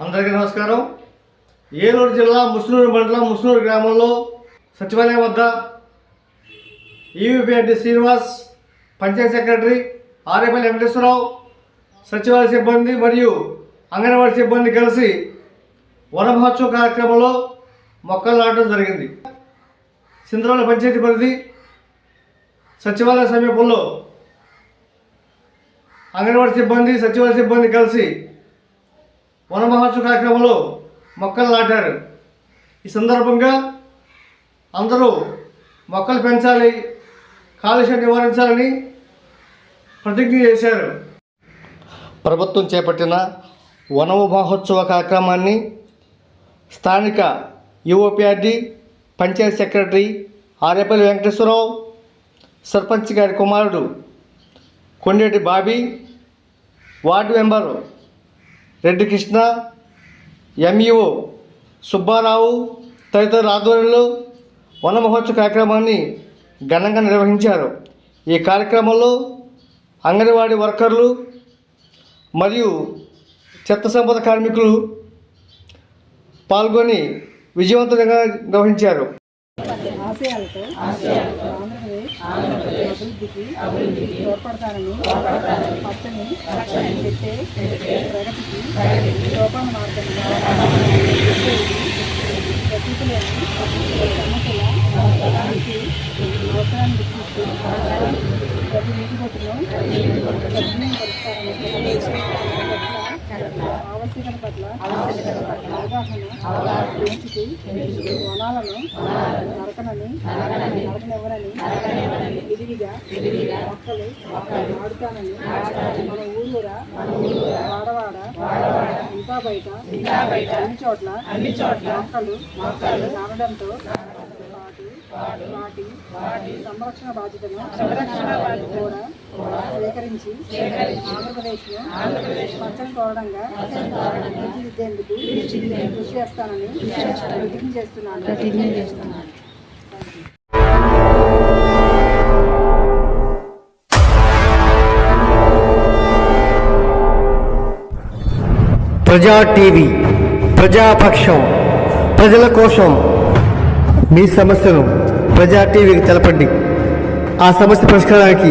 అందరికీ నమస్కారం. ఏలూరు జిల్లా ముస్నూరు మండలం ముస్నూరు గ్రామంలో సచివాలయం వద్ద ఈవీపీఎడ్డి శ్రీనివాస్ పంచాయత్ సెక్రటరీ ఆర్ఏపల్లి వెంకటేశ్వరరావు సచివాలయ సిబ్బంది మరియు అంగన్వాడీ సిబ్బంది కలిసి వన మహోత్సవ కార్యక్రమంలో మొక్కలు నాటడం జరిగింది. సింద్రాల పంచాయతీ పరిధి సచివాలయ సమీపంలో అంగన్వాడీ సిబ్బంది సచివాలయ సిబ్బంది కలిసి వన మహోత్సవ కార్యక్రమంలో మొక్కలు నాటారు. ఈ సందర్భంగా అందరూ మొక్కలు పెంచాలి కాలుష్యం నివారించాలని ప్రతిజ్ఞ చేశారు. ప్రభుత్వం చేపట్టిన వన మహోత్సవ కార్యక్రమాన్ని స్థానిక యుఓపిఆర్డి పంచాయత్ సెక్రటరీ ఆరేపల్లి వెంకటేశ్వరరావు సర్పంచ్ గారి కుమారుడు Kondeti Bobby ward member Reddy Krishna MEO Subba Rao తదితరుల ఆధ్వర్యంలో వన మహోత్సవ కార్యక్రమాన్ని ఘనంగా నిర్వహించారు. ఈ కార్యక్రమంలో అంగన్వాడీ వర్కర్లు మరియు చెత్త సంపద కార్మికులు పాల్గొని విజయవంతంగా నిర్వహించారు. ఆశయాలతో ఆంధ్రప్రదేశ్ అభివృద్ధికి తోడ్పడతానని పచ్చని పెట్టే ప్రగతికి సోపాన మార్గంగా ప్రకృతిలోని సమస్యల అవసరాన్ని గుర్తిస్తూ ప్రతి నీటి బొట్టును ఆవశ్యకత పట్ల అవగాహన పెంచుతూ వనాలను నరకనని నరకనివ్వనని విధిగా మొక్కలు నాడుతానని మన ఊరూరా వాడవాడ ఇంకా బయట అన్ని చోట్ల అన్ని చోట్ల మొక్కలు పాటు వాటి సంరక్షణ బాధ్యతను సంరక్షణ బాధ్యత కూడా స్వీకరించి ఆంధ్రప్రదేశ్ ఆంధ్రప్రదేశ్ పచ్చని కోవడంగా తీర్చిదిద్దేందుకు కృషి చేస్తానని ప్రతిజ్ఞ చేస్తున్నాను. ప్రతిజ్ఞ చేస్తున్నాను. ప్రజా టీవీ ప్రజాపక్షం ప్రజల కోసం మీ సమస్యను ప్రజా టీవీకి తెలపండి. ఆ సమస్య పరిష్కారానికి